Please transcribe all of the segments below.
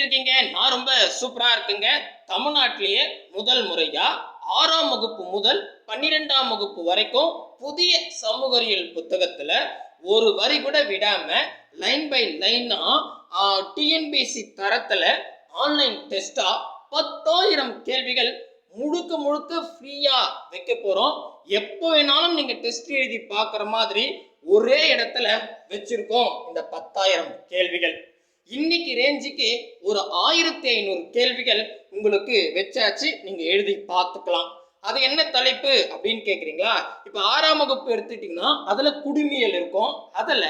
எப்படி இருக்கீங்க நான் ரொம்ப சூப்பரா இருக்குங்க. தமிழ்நாட்டிலேயே முதல் முறையா ஆறாம் வகுப்பு முதல் பன்னிரெண்டாம் வகுப்பு வரைக்கும் புதிய சமூக புத்தகத்தில் புத்தகத்துல ஒரு வரி கூட விடாம லைன் பை லைனா T N P S C தரத்துல ஆன்லைன் டெஸ்டா பத்தாயிரம் கேள்விகள் முழுக்க முழுக்க ஃப்ரீயா வைக்க போறோம். எப்போ வேணாலும் நீங்க டெஸ்ட் எழுதி பார்க்குற மாதிரி ஒரே இடத்துல வச்சிருக்கோம் இந்த பத்தாயிரம் கேள்விகள். இன்னைக்கு ரேஞ்சுக்கு ஒரு ஆயிரத்தி ஐநூறு கேள்விகள் உங்களுக்கு வச்சாச்சு. நீங்க எழுதி பார்த்துக்கலாம். அது என்ன தலைப்பு அப்படின்னு கேக்குறீங்களா? இப்ப ஆறாம் வகுப்பு எடுத்துட்டீங்கன்னா அதுல குடிமியல் இருக்கும். அதுல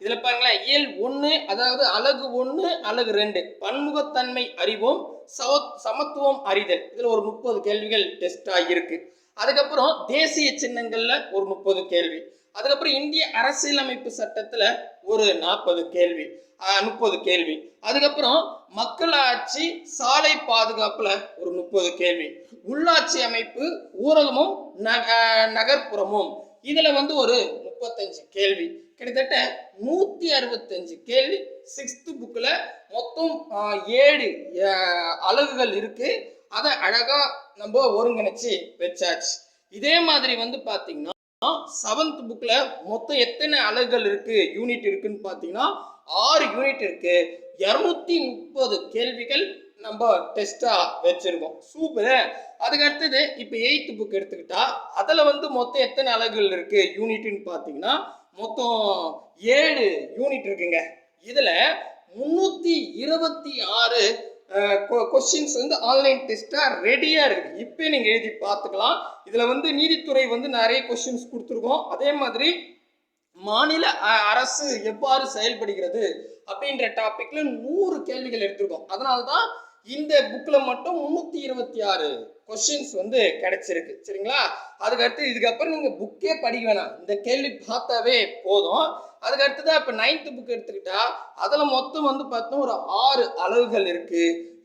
இதுல பாருங்களேன் இயல் ஒண்ணு அதாவது அழகு ஒண்ணு அழகு ரெண்டு. பன்முகத்தன்மை அறிவோம் சம சமத்துவம் அறிதல். இதுல ஒரு முப்பது கேள்விகள் டெஸ்ட் ஆகியிருக்கு அதுக்கப்புறம் தேசிய சின்னங்கள்ல ஒரு முப்பது கேள்வி. அதுக்கப்புறம் இந்திய அரசியலமைப்பு சட்டத்தில் ஒரு நாற்பது கேள்வி முப்பது கேள்வி. அதுக்கப்புறம் மக்களாட்சி சாலை பாதுகாப்புல ஒரு முப்பது கேள்வி. உள்ளாட்சி அமைப்பு ஊரகமும் நக- நகர்ப்புறமும். இதுல வந்து ஒரு முப்பத்தஞ்சு கேள்வி. கிட்டத்தட்ட நூத்தி அறுபத்தஞ்சு கேள்வி சிக்ஸ்த் புக்கில் மொத்தம் ஏழு அலகுகள் இருக்கு. அதை அழகா நம்ம ஒருங்கிணைச்சு வச்சாச்சு. இதே மாதிரி வந்து பாத்தீங்கன்னா செவன்த் புக்கில் மொத்தம் எத்தனை அலகுகள் இருக்குது யூனிட் இருக்குன்னு பார்த்தீங்கன்னா ஆறு யூனிட் இருக்குது இரநூத்தி முப்பது கேள்விகள் நம்ம டெஸ்ட்டாக வச்சுருக்கோம். சூப்பர் அதுக்கு அடுத்தது இப்போ எயித்து புக் எடுத்துக்கிட்டா அதில் வந்து மொத்தம் எத்தனை அலகுகள் இருக்குது யூனிட்னு பார்த்தீங்கன்னா மொத்தம் ஏழு யூனிட் இருக்குங்க. இதில் முந்நூற்றி இருபத்தி ஆறு கொஸ்டின்ஸ் வந்து ஆன்லைன் டெஸ்ட்டாக ரெடியாக இருக்குது இப்போ நீங்கள் எழுதி பார்த்துக்கலாம். இதில் வந்து நீதித்துறை வந்து நிறைய கொஸ்டின்ஸ் கொடுத்துருக்கோம். அதே மாதிரி மாநில அ- அரசு எவ்வாறு செயல்படுகிறது அப்படின்ற டாப்பிக்கில் நூறு கேள்விகள் எடுத்திருக்கோம். அதனால தான் இந்த புக்கில் மட்டும் முந்நூற்றி இருபத்தி ஆறு கொஷின்ஸ் வந்து கிடைச்சிருக்கு. சரிங்களா? அதுக்கடுத்து இதுக்கப்புறம் நீங்கள் புக்கே படிக்க வேணாம். இந்த கேள்வி பார்த்தாவே போதும். அதுக்கடுத்து தான் இப்போ நைன்த்து புக் எடுத்துக்கிட்டா அதில் மொத்தம் வந்து பார்த்தோம் ஒரு ஆறு அளவுகள் இருக்குது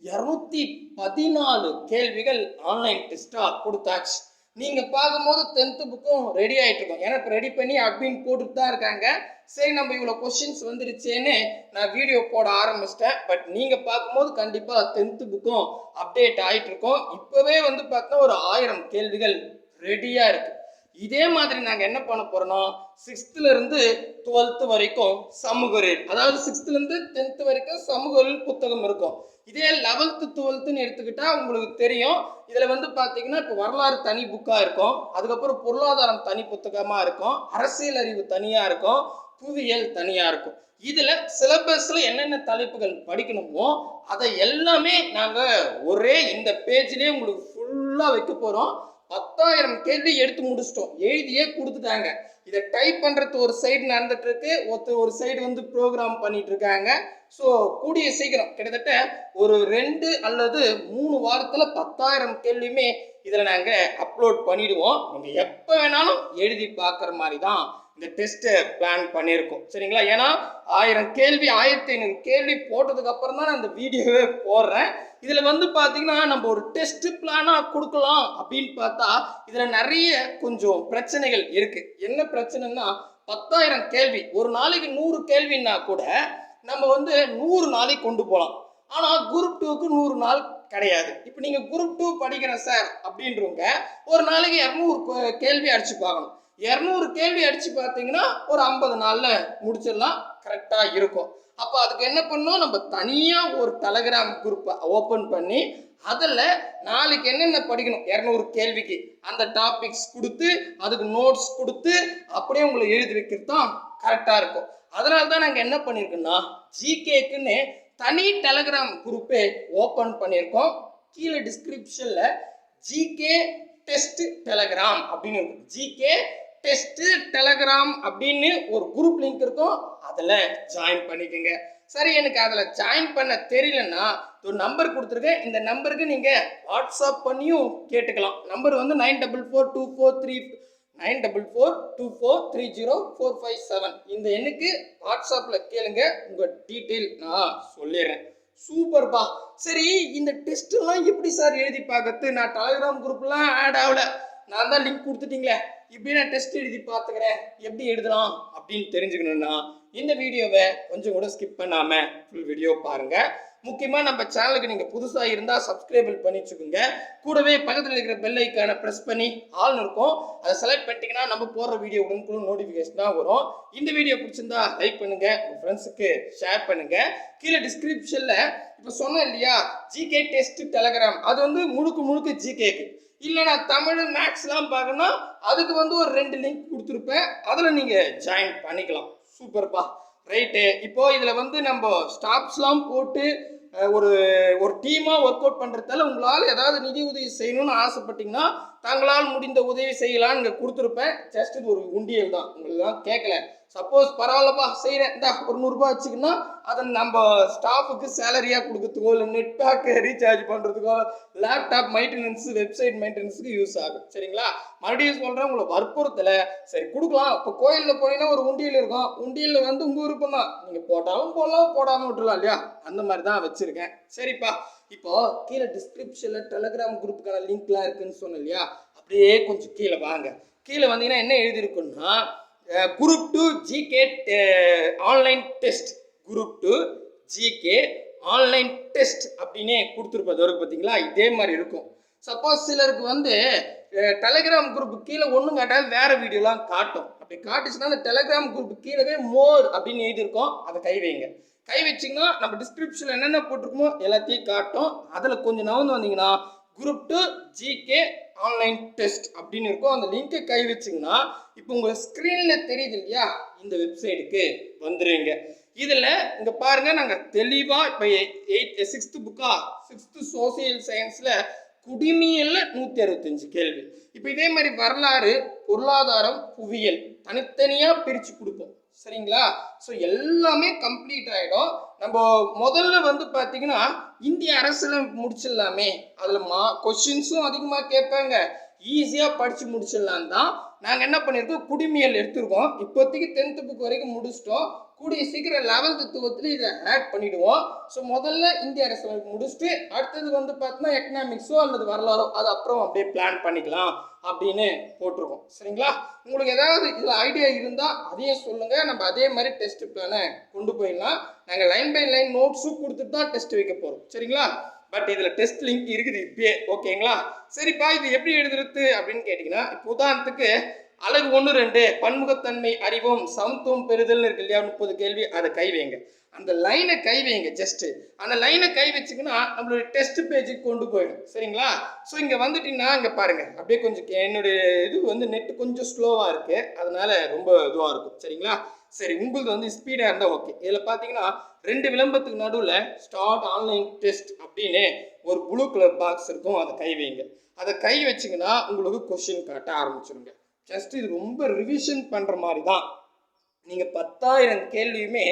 இரநூத்தி பதினாலு கேள்விகள் ஆன்லைன் டெஸ்ட்டாக கொடுத்தாச்சு. நீங்கள் பார்க்கும்போது டென்த்து புக்கும் ரெடி ஆகிட்டு இருக்கும். ஏன்னா இப்போ ரெடி பண்ணி அட்மின் போட்டுட்டு தான் இருக்காங்க. சரி நம்ம இவ்வளோ கொஷின்ஸ் வந்துருச்சேன்னு நான் வீடியோ போட ஆரம்பிச்சிட்டேன். பட் நீங்கள் பார்க்கும்போது கண்டிப்பாக டென்த்து புக்கும் அப்டேட் ஆகிட்டு இருக்கும். இப்போவே வந்து பார்த்தா ஒரு ஆயிரம் கேள்விகள் ரெடியாக இருக்குது இதே மாதிரி நாங்கள் என்ன பண்ண போகிறோன்னா சிக்ஸ்த்துலேருந்து டுவெல்த்து வரைக்கும் சமூக அதாவது சிக்ஸ்த்துலேருந்து டென்த்து வரைக்கும் சமூக புத்தகம் இருக்கும். இதே லெவல்த்து டுவெல்த்துன்னு எடுத்துக்கிட்டால் உங்களுக்கு தெரியும். இதில் வந்து பார்த்தீங்கன்னா இப்போ வரலாறு தனி புக்காக இருக்கும். அதுக்கப்புறம் பொருளாதாரம் தனி புத்தகமாக இருக்கும். அரசியல் அறிவு தனியாக இருக்கும். புவியியல் தனியாக இருக்கும். இதில் சிலபஸில் என்னென்ன தலைப்புகள் படிக்கணுமோ அதை எல்லாமே நாங்கள் ஒரே இந்த பேஜ்லேயே உங்களுக்கு ஃபுல்லாக வைக்க போகிறோம் பத்தாயிரம் கேள்வி எடுத்து முடிச்சிட்டோம். எழுதியே கொடுத்துட்டாங்க. இதை டைப் பண்ணுறது ஒரு சைடு நடந்துட்டு இருக்கு ஒருத்தர் ஒரு சைடு வந்து ப்ரோக்ராம் பண்ணிட்டு இருக்காங்க ஸோ கூடிய சீக்கிரம். கிட்டத்தட்ட ஒரு ரெண்டு அல்லது மூணு வாரத்தில் பத்தாயிரம் கேள்வியுமே இதில் நாங்கள் அப்லோட் பண்ணிடுவோம். நீங்கள் எப்போ வேணாலும் எழுதி பார்க்குற மாதிரி தான் இந்த டெஸ்ட்டை பிளான் பண்ணியிருக்கோம். சரிங்களா? ஏன்னா ஆயிரம் கேள்வி ஆயிரத்தி ஐநூறு கேள்வி போட்டதுக்கு அப்புறம் தான் நான் இந்த வீடியோவே போடுறேன். இதில் வந்து பார்த்தீங்கன்னா நம்ம ஒரு டெஸ்ட்டு பிளானாக கொடுக்கலாம் அப்படின்னு பார்த்தா இதில் நிறைய கொஞ்சம் பிரச்சனைகள் இருக்குது என்ன பிரச்சனைன்னா பத்தாயிரம் கேள்வி ஒரு நாளைக்கு நூறு கேள்வின்னா கூட நம்ம வந்து நூறு நாளைக்கு கொண்டு போகலாம். ஆனால் குரூப் டூக்கு நூறு நாள் கிடையாது. இப்போ நீங்கள் குரூப் டூ படிக்கிறேன் சார் அப்படின்றவங்க ஒரு நாளைக்கு இரநூறு கேள்வி அடிச்சு பார்க்கணும். இரநூறு கேள்வி அடிச்சு பார்த்தீங்கன்னா ஒரு ஐம்பது நாளில் முடிச்சிடலாம். கரெக்டாக இருக்கும். அப்போ அதுக்கு என்ன பண்ணோம் நம்ம தனியாக ஒரு டெலகிராம் குரூப்பை ஓப்பன் பண்ணி அதில் நாளைக்கு என்னென்ன படிக்கணும்? இரநூறு கேள்விக்கு அந்த டாபிக்ஸ் கொடுத்து அதுக்கு நோட்ஸ் கொடுத்து அப்படியே உங்களை எழுதி வைக்கிறது தான் கரெக்டாக இருக்கும். அதனால தான் நாங்கள் என்ன பண்ணியிருக்கோன்னா ஜிகேக்குன்னு தனி டெலகிராம் குரூப்பே ஓப்பன் பண்ணியிருக்கோம் கீழே டிஸ்கிரிப்ஷனில் ஜிகே டெஸ்ட் டெலகிராம் அப்படின்னு இருக்கு. ஜிகே டெஸ்ட் டெலகிராம் அப்படின்னு ஒரு குரூப் லிங்க் இருக்கும். அதில் ஜாயின் பண்ணிக்கோங்க. சரி எனக்கு அதில் ஜாயின் பண்ண தெரியலன்னா ஒரு நம்பர் கொடுத்துருக்கேன். இந்த நம்பருக்கு நீங்கள் வாட்ஸ்அப் பண்ணியும் கேட்டுக்கலாம். நம்பர் வந்து nine double four two four three nine double four two four three zero four five seven இந்த எண்ணுக்கு வாட்ஸ்அப்பில் கேளுங்க. உங்கள் டீட்டெயில் நான் சொல்லிடுறேன். சூப்பர்ப்பா சரி இந்த டெஸ்ட்லாம் எப்படி சார் எழுதி பார்க்கறது? நான் டெலிகிராம் குரூப்லாம் ஆட் ஆகல. நான் தான் லிங்க் கொடுத்துட்டீங்களே. இப்படி நான் டெஸ்ட் எழுதி பார்த்துக்கிறேன். எப்படி எழுதலாம் அப்படின்னு தெரிஞ்சுக்கணுன்னா இந்த வீடியோவை கொஞ்சம் கூட ஸ்கிப் பண்ணாமல் ஃபுல் வீடியோ பாருங்கள் முக்கியமாக நம்ம சேனலுக்கு நீங்கள் புதுசாக இருந்தால் சப்ஸ்கிரைபிள் பண்ணி வச்சுக்கோங்க. கூடவே பக்கத்தில் இருக்கிற பெல் ஐக்கானை ப்ரெஸ் பண்ணி ஆள்னு இருக்கும். அதை செலக்ட் பண்ணிட்டீங்கன்னா நம்ம போடுற வீடியோ உடனுக்குள்ள நோட்டிஃபிகேஷனாக வரும். இந்த வீடியோ பிடிச்சிருந்தா லைக் பண்ணுங்கள் உங்கள் ஃப்ரெண்ட்ஸுக்கு ஷேர் பண்ணுங்கள் கீழே டிஸ்கிரிப்ஷனில் இப்போ சொன்னேன் இல்லையா? ஜிகே டெஸ்ட் டெலகிராம் அது வந்து முழுக்க முழுக்க ஜிகேக்கு இல்லை நான் தமிழ் மேக்ஸ்லாம் பார்க்கணும் அதுக்கு வந்து ஒரு ரெண்டு லிங்க் கொடுத்துருப்பேன். அதில் நீங்கள் ஜாயின் பண்ணிக்கலாம். சூப்பர்ப்பா ரைட்டு இப்போது இதில் வந்து நம்ம ஸ்டாப்ஸ்லாம் போட்டு ஒரு ஒரு டீமாக ஒர்க் அவுட் பண்ணுறதால உங்களால் ஏதாவது நிதி உதவி செய்யணும்னு ஆசைப்பட்டீங்கன்னா தங்களால் முடிந்த உதவி செய்யலான்னு இங்கே கொடுத்துருப்பேன். ஜஸ்ட் இது ஒரு உண்டியல் தான். உங்களுக்கு தான் கேட்கல சப்போஸ் பரவாயில்லப்பா செய்கிறேன் இந்த ஒரு நூறுரூபா வச்சுக்கின்னா அதை நம்ம ஸ்டாஃபுக்கு சேலரியாக கொடுக்கறதுக்கோ இல்லை நெட் பேக்கு ரீசார்ஜ் பண்ணுறதுக்கோ லேப்டாப் மெயின்டெனன்ஸ் வெப்சைட் மெயின்டெனன்ஸுக்கு யூஸ் ஆகும். சரிங்களா? மறுபடியும் சொல்கிறேன் உங்களை வற்புறுத்தலை. சரி கொடுக்கலாம். இப்போ கோயிலில் போனீங்கன்னா ஒரு உண்டியல் இருக்கும். உண்டியலில் வந்து உங்கள் விருப்பம் தான். நீங்கள் போட்டாலும் போடலாம் போடாமல் விட்டுலாம் இல்லையா? அந்த மாதிரி தான் வச்சுருக்கேன். சரிப்பா. இப்போ கீழே டிஸ்கிரிப்ஷனில் டெலகிராம் குரூப்புக்கான லிங்க்லாம் இருக்குன்னு சொன்னேன் இல்லையா? அப்படியே கொஞ்சம் கீழே வாங்க. கீழே வந்தீங்கன்னா என்ன எழுதியிருக்குன்னா group two G K online test group two G K online test அப்படின்னே கொடுத்துருப்பது வரைக்கும் பார்த்தீங்களா? இதே மாதிரி இருக்கும். சப்போஸ் சிலருக்கு வந்து டெலகிராம் குரூப் கீழே ஒன்றும் காட்டாது வேறு வீடியோலாம் காட்டும். அப்படி காட்டுச்சுன்னா அந்த டெலகிராம் குரூப் கீழவே மோர் அப்படின்னு எழுதியிருக்கோம். அதை கை வைங்க. கை வச்சிங்கன்னா நம்ம டிஸ்கிரிப்ஷனில் என்னென்ன போட்டிருக்கோமோ எல்லாத்தையும் காட்டும். அதில் கொஞ்சம் நவந்து வந்தீங்கன்னா group two G K online test அப்படின்னு இருக்கும். அந்த லிங்கை கை வச்சிங்கன்னா இப்போ உங்கள் ஸ்க்ரீனில் தெரியுது இல்லையா? இந்த வெப்சைட்டுக்கு வந்துடுங்க இதில் இங்கே பாருங்கள் நாங்கள் தெளிவாக இப்போ எயிட் சிக்ஸ்த்து புக்கா eh, சிக்ஸ்த்து சோசியல் சயின்ஸில் குடிமியல்ல நூற்றி அறுபத்தஞ்சு கேள்வி. இப்போ இதே மாதிரி வரலாறு பொருளாதாரம் புவியியல் தனித்தனியாக பிரித்து கொடுப்போம். சரிங்களா? ஸோ எல்லாமே கம்ப்ளீட் ஆகிடும் நம்ம முதல்ல வந்து பார்த்தீங்கன்னா இந்திய அரசில் முடிச்சிடலாமே. அதில் மா கொஷின்ஸும் அதிகமாக கேட்பாங்க. ஈஸியாக படித்து முடிச்சிடலாம் தான். நாங்கள் என்ன பண்ணியிருக்கோம் குடிமியல் எடுத்திருக்கோம். இப்போதைக்கு டென்த்து புக் வரைக்கும் முடிச்சிட்டோம். கூடிய சீக்கிரம் லெவல்த்து டுவெல்த்தில் இதை ஆட் பண்ணிவிடுவோம் ஸோ முதல்ல இந்திய அரசு முடிச்சுட்டு அடுத்தது வந்து பார்த்தோன்னா எக்கனாமிக்ஸோ அல்லது வரலாறோ அது அப்புறம் அப்படியே பிளான் பண்ணிக்கலாம். அப்படின்னு போட்டிருக்கோம். சரிங்களா? உங்களுக்கு ஏதாவது இதில் ஐடியா இருந்தால் அதையும் சொல்லுங்கள் நம்ம அதே மாதிரி டெஸ்ட் பிளானை கொண்டு போயிடலாம். நாங்கள் லைன் பை லைன் நோட்ஸும் கொடுத்துட்டு தான் டெஸ்ட் வைக்க போகிறோம் சரிங்களா? பட் இதில் டெஸ்ட் லிங்க் இருக்குது இப்பயே. ஓகேங்களா சரிப்பா இது எப்படி எழுதுறது அப்படின்னு கேட்டிங்கன்னா இப்போ உதாரணத்துக்கு அழகு ஒன்று ரெண்டு பன்முகத்தன்மை அறிவோம் சமத்துவம் பெறுதல்னு இருக்கு இல்லையா? முப்பது கேள்வி. அதை கை வைங்க. அந்த லைனை கை வைங்க ஜஸ்ட்டு அந்த லைனை கை வச்சிங்கன்னா நம்மளுடைய டெஸ்ட் பேஜுக்கு கொண்டு போயிடும். சரிங்களா? ஸோ இங்கே வந்துட்டீங்கன்னா இங்கே பாருங்கள் அப்படியே கொஞ்சம் என்னுடைய இது வந்து நெட்டு கொஞ்சம் ஸ்லோவாக இருக்குது அதனால ரொம்ப இதுவாக இருக்கும். சரிங்களா? சரி உங்களுது வந்து ஸ்பீடாக இருந்தால் ஓகே இதில் பார்த்தீங்கன்னா ரெண்டு விளம்பரத்துக்கு நடுவில் ஸ்டார்ட் ஆன்லைன் டெஸ்ட் அப்படின்னு ஒரு ப்ளூ கலர் பாக்ஸ் இருக்கும். அதை கை வைங்க. அதை கை வச்சிங்கன்னா உங்களுக்கு கொஷின் காட்ட ஆரம்பிச்சிருங்க. ஜஸ்ட் இது ரொம்ப ரிவிஷன் பண்ணுற மாதிரி தான் நீங்கள் பத்தாயிரம் கேள்வியுமே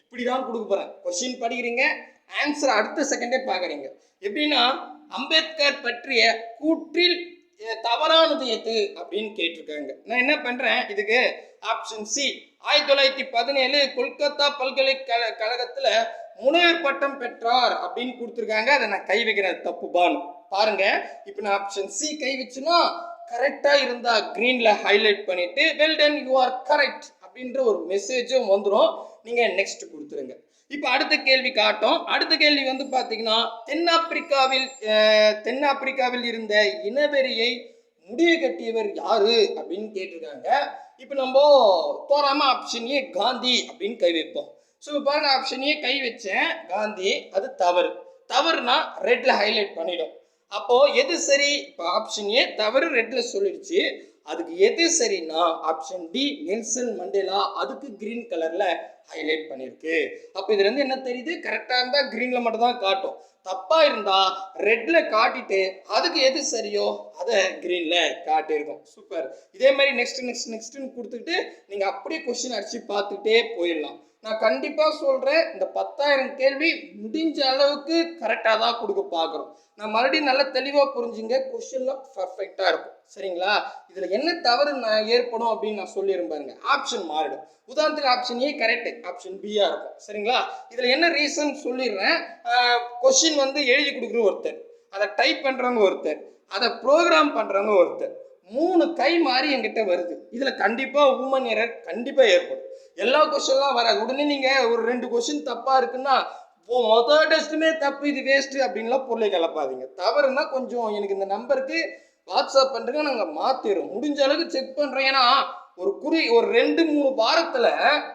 இப்படி தான் கொடுக்க போகிறேன் கொஷின் படிக்கிறீங்க ஆன்சர் அடுத்த செகண்டே பார்க்குறீங்க. எப்படின்னா அம்பேத்கர் பற்றிய கூற்றில் தவறானது எது அப்படின்னு கேட்டிருக்காங்க. நான் என்ன பண்ணுறேன் இதுக்கு ஆப்ஷன் சி ஆயிரத்தி தொள்ளாயிரத்தி பதினேழு கொல்கத்தா பல்கலைக்கழக கழகத்தில் முனைவர் பட்டம் பெற்றார் அப்படின்னு கொடுத்துருக்காங்க. அதை நான் கை வைக்கிறேன் தப்பு பான். பாருங்க இப்போ நான் ஆப்ஷன் சி கை வச்சுன்னா கரெக்டாக இருந்தால் க்ரீனில் ஹைலைட் பண்ணிவிட்டு well done you are correct அப்படின்ற ஒரு மெசேஜும் வந்துடும் நீங்கள் நெக்ஸ்ட் கொடுத்துருங்க. இப்போ அடுத்த கேள்வி காட்டும். அடுத்த கேள்வி வந்து பார்த்தீங்கன்னா தென்னாப்பிரிக்காவில் தென்னாப்பிரிக்காவில் இருந்த இனவெறியை முடிவு கட்டியவர் யாரு அப்படின்னு கேட்டிருக்காங்க. இப்போ நம்ம தோறாம ஆப்ஷன் ஏ காந்தி அப்படின்னு கை வைப்போம். ஸோ இப்போ பாருங்க ஆப்ஷன் ஏ கை வச்சேன். காந்தி அது தவறு. தவறுனா ரெட்டில் ஹைலைட் பண்ணிடும். அப்போ எது சரி? இப்போ ஆப்ஷன் ஏ தவறு ரெட்ல சொல்லிடுச்சு அதுக்கு எது சரின்னா ஆப்ஷன் டி நெல்சன் மண்டேலா அதுக்கு கிரீன் கலர்ல ஹைலைட் பண்ணியிருக்கு அப்போ இதுல இருந்து என்ன தெரியுது? கரெக்டாக இருந்தால் கிரீன்ல மட்டும் தான் காட்டும். தப்பா இருந்தா ரெட்ல காட்டிட்டு அதுக்கு எது சரியோ அதை கிரீன்ல காட்டியிருக்கும். சூப்பர் இதே மாதிரி நெக்ஸ்ட் நெக்ஸ்ட் நெக்ஸ்ட்னு கொடுத்துக்கிட்டு நீங்க அப்படியே கொஸ்டின் அடிச்சு பார்த்துக்கிட்டே போயிடலாம். நான் கண்டிப்பாக சொல்கிறேன் இந்த பத்தாயிரம் கேள்வி முடிஞ்ச அளவுக்கு கரெக்டாக தான் கொடுக்க பார்க்குறோம். நான் மறுபடியும் நல்லா தெளிவாக புரிஞ்சுங்க கொஸ்டின்லாம் பர்ஃபெக்டாக இருக்கும். சரிங்களா? இதில் என்ன தவறு நான் ஏற்படும் அப்படின்னு நான் சொல்லிடுறேன் பாருங்க. ஆப்ஷன் மாறிடும். உதாரணத்துக்கு ஆப்ஷன் ஏ கரெக்டு ஆப்ஷன் பியாக இருக்கும். சரிங்களா? இதில் என்ன ரீசன் சொல்லிடுறேன்? கொஷின் வந்து எழுதி கொடுக்குற ஒருத்தர் அதை டைப் பண்ணுறவங்க ஒருத்தர் அதை ப்ரோக்ராம் பண்ணுறவங்க ஒருத்தர். மூணு கை மாறி என்கிட்ட வருது. இதில் கண்டிப்பாக உமன் எரர் கண்டிப்பாக ஏற்படும். எல்லா கொஸ்டின்லாம் வராது. உடனே நீங்கள் ஒரு ரெண்டு கொஸ்டின் தப்பாக இருக்குன்னா இப்போ மொதல் டெஸ்ட்டுமே தப்பு இது வேஸ்ட்டு அப்படின்லாம் பொருளை கிளப்பாதீங்க தவறுனா கொஞ்சம் எனக்கு இந்த நம்பருக்கு வாட்ஸ்அப் பண்ணுறங்க நாங்கள் மாற்றிடுறோம் முடிஞ்ச அளவுக்கு செக் பண்ணுறோம் ஏன்னா ஒரு குறி ஒரு ரெண்டு மூணு வாரத்தில்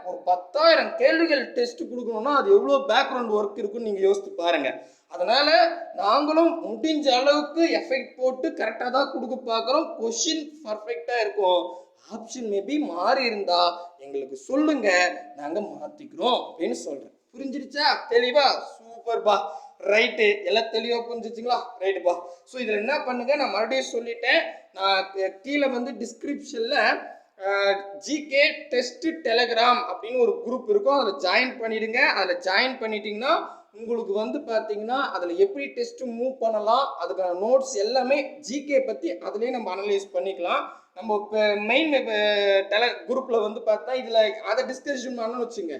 ஒரு பத்தாயிரம் கேள்விகள் டெஸ்ட் கொடுக்கணும்னா அது எவ்வளோ பேக்ரவுண்ட் ஒர்க் இருக்குன்னு நீங்கள் யோசித்து பாருங்கள் அதனால் நாங்களும் முடிஞ்ச அளவுக்கு எஃபெக்ட் போட்டு கரெக்டாக தான் கொடுக்க பார்க்குறோம். கொஷின் பர்ஃபெக்டாக இருக்கும். ஆப்ஷன் மேபி மாறி இருந்தா எங்களுக்கு சொல்லுங்க நாங்கள் மாற்றிக்கிறோம் அப்படின்னு சொல்கிறேன் புரிஞ்சிருச்சா? தெளிவா? சூப்பர்பா ரைட்டு எல்லாம் தெளிவாக புரிஞ்சிச்சிங்களா? ரைட்டுப்பா ஸோ இதில் என்ன பண்ணுங்க? நான் மறுபடியும் சொல்லிட்டேன். நான் கீழே வந்து டிஸ்கிரிப்ஷனில் ஜிகே டெஸ்ட் டெலகிராம் அப்படின்னு ஒரு குரூப் இருக்கும். அதில் ஜாயின் பண்ணிடுங்க. அதில் ஜாயின் பண்ணிட்டீங்கன்னா உங்களுக்கு வந்து பார்த்தீங்கன்னா அதில் எப்படி டெஸ்ட்டு மூவ் பண்ணலாம் அதுக்கான நோட்ஸ் எல்லாமே ஜிகே பற்றி அதுலேயே நம்ம அனலைஸ் பண்ணிக்கலாம். நம்ம இப்போ மெயின் டெல குரூப்பில் வந்து பார்த்தா இதில் அதை டிஸ்கஷன் பண்ணணும்னு வச்சுங்க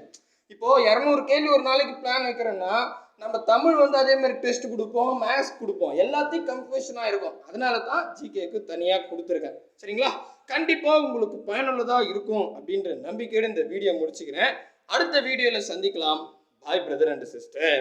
இப்போது இரநூறு கேள்வி ஒரு நாளைக்கு பிளான் வைக்கிறோன்னா நம்ம தமிழ் வந்து அதே மாதிரி டெஸ்ட் கொடுப்போம் மேக்ஸ் கொடுப்போம். எல்லாத்தையும் கன்ஃபியூஷனாக இருக்கும். அதனால தான் ஜிகேக்கு தனியாக கொடுத்துருக்கேன். சரிங்களா? கண்டிப்பாக உங்களுக்கு பயனுள்ளதாக இருக்கும் அப்படின்ற நம்பிக்கையோடு இந்த வீடியோ முடிச்சுக்கிறேன். அடுத்த வீடியோவில் சந்திக்கலாம். பாய் பிரதர் அண்ட் சிஸ்டர்